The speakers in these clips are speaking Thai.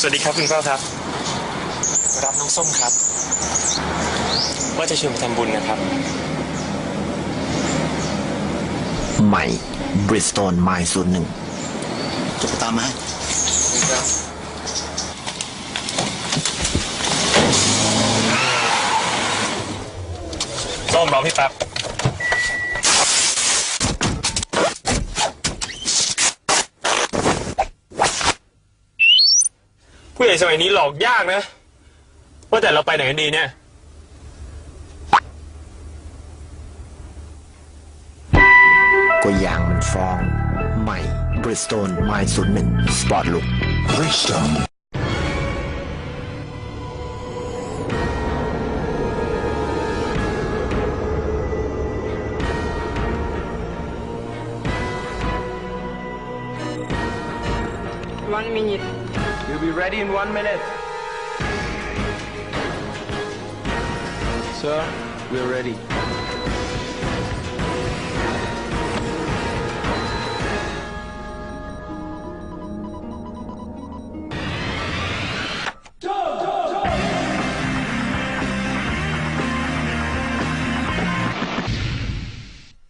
สวัสดีครับคุณเป้าครับ รับน้องส้มครับ ว่าจะชวนไปทำบุญนะครับ ใหม่ Bristol m y ศูนย์หนึ่งจะไปตามมาให้ส้มรอพี่แป๊บ ผู้ใหญ่สมัยนี้หลอกยากนะ ว่าแต่เราไปไหนกันดีเนี่ย ก็ยางมันฟองใหม่ Bristol m y ศูนย์หนึ่ง Sport Look Bristol 1 minute. We'll be ready in one minute. Sir, we're ready. "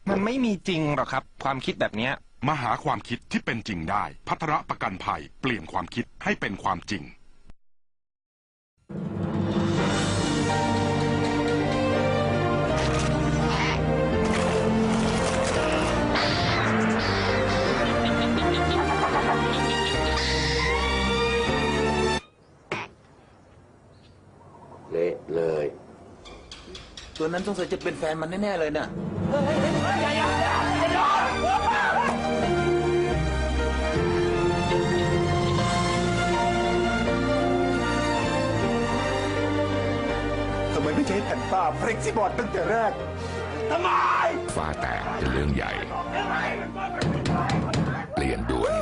มันไม่มีจริงหรอกครับ ความคิดแบบเนี้ย มาหาความคิดที่เป็นจริงได้ พัทรประกันภัยเปลี่ยนความคิดให้เป็นความจริง เละเลย ตัวนั้นสงสัยจะเป็นแฟนมันแน่ ๆ เลยน่ะทำไม ไม่ใช้แผ่นป้าเพล็กซี่บอร์ดตั้งแต่แรกทำไมฟ้าแตกเป็นเรื่องใหญ่ เปลี่ยนด่วน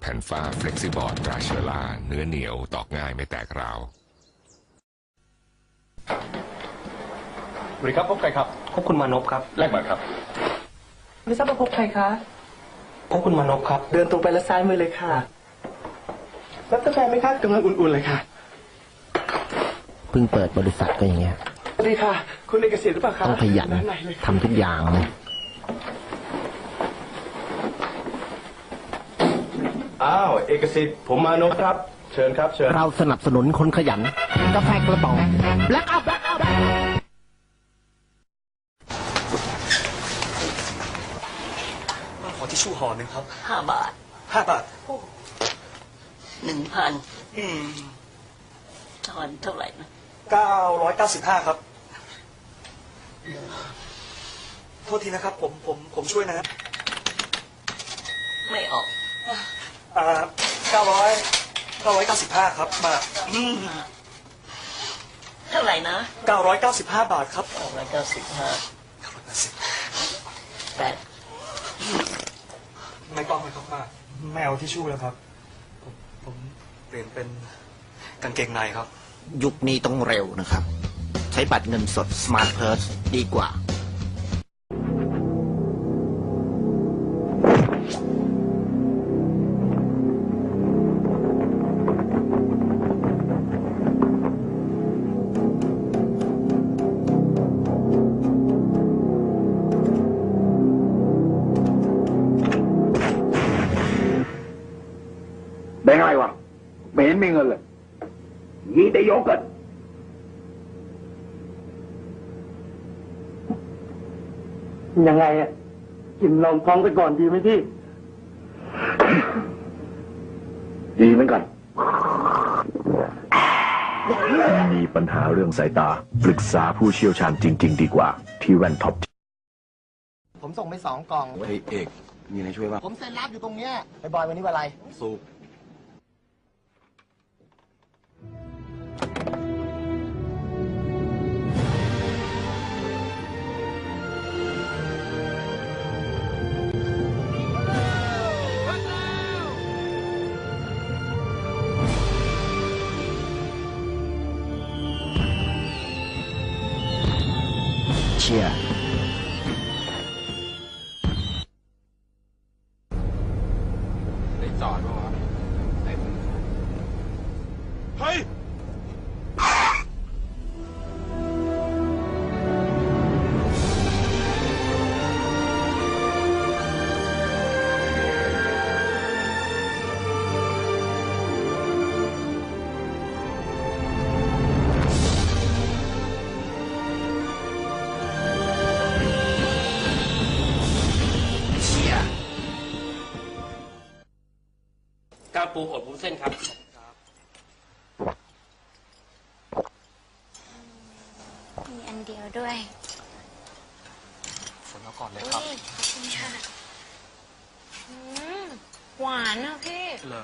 แผ่นฟ้าเฟล็กซิบอร์ดราเชล่า เนื้อเหนียวตอกง่ายไม่แตกราว สวัสดีครับพบใครครับพบคุณมานพครับแลกบัตรครับ ไม่ทราบว่าพบใครคะ พบคุณมานพครับ เดินตรงไปแล้วซ้ายมือเลยค่ะ รับกาแฟไหมคะกำลังอุ่นๆเลยค่ะ เพิ่งเปิดบริษัทก็อย่างเงี้ยสวัสดีค่ะ คุณเอกสิทธิ์หรือเปล่าคะต้องขยันด้าใเลย ทำทุกอย่างเลยอ้าว เอกสิทธิ์ผมมานพครับ เชิญครับ เชิญ เราสนับสนุนคนขยันกาแฟกระป๋องแบล็คอัพแบล็คอัพขอทิชชู่ห่อหนึ่งครับห้าบาทห้าบาทหนึ่งพันอืมทอนเท่าไหร่นะ เก้าร้อยเก้าสิบห้าครับ โทษทีนะครับ ผมผมผมช่วยนะไม่ออกอ่าเก้าร้อยเก้าร้อยเก้าสิบห้าครับบาทเท่าไหร่นะเก้าร้อยเก้าสิบห้าบาทครับสองร้อยเก้าสิบห้าเก้าร้อยแปดสิบแปดไม่ต้องไม่ต้องมาไม่เอาทิชชู่แล้วครับ ผมผมเปลี่ยนเป็นกางเกงในครับ ยุคนี้ต้องเร็วนะครับ ใช้บัตรเงินสด Smart Purse ดีกว่าได้ไงวะไม่เห็นมีเงินเลย ยีแต่โยเกิร์ตยังไงอะกินลองท้องไปก่อนดีไหมพี่ ดีเหมือนกัน มีปัญหาเรื่องสายตา ปรึกษาผู้เชี่ยวชาญจริง ๆ ดีกว่า ที่แว่นท็อปผมส่งไปสองกล่องเฮ้ยเอก มีอะไรช่วยบ้างผมเซ็นรับอยู่ตรงเนี้ยไอ้บอยวันนี้วันอะไรสูบ เชี ยร์ได้จอดป่าวะเฮ้ยกาปูอบวุ้นเส้นครับ มีอันเดียวด้วยฝนเอาก่อนเลยอุ้ครับยขอบคุณค่ะอืมหวานอะพี่ เหรอ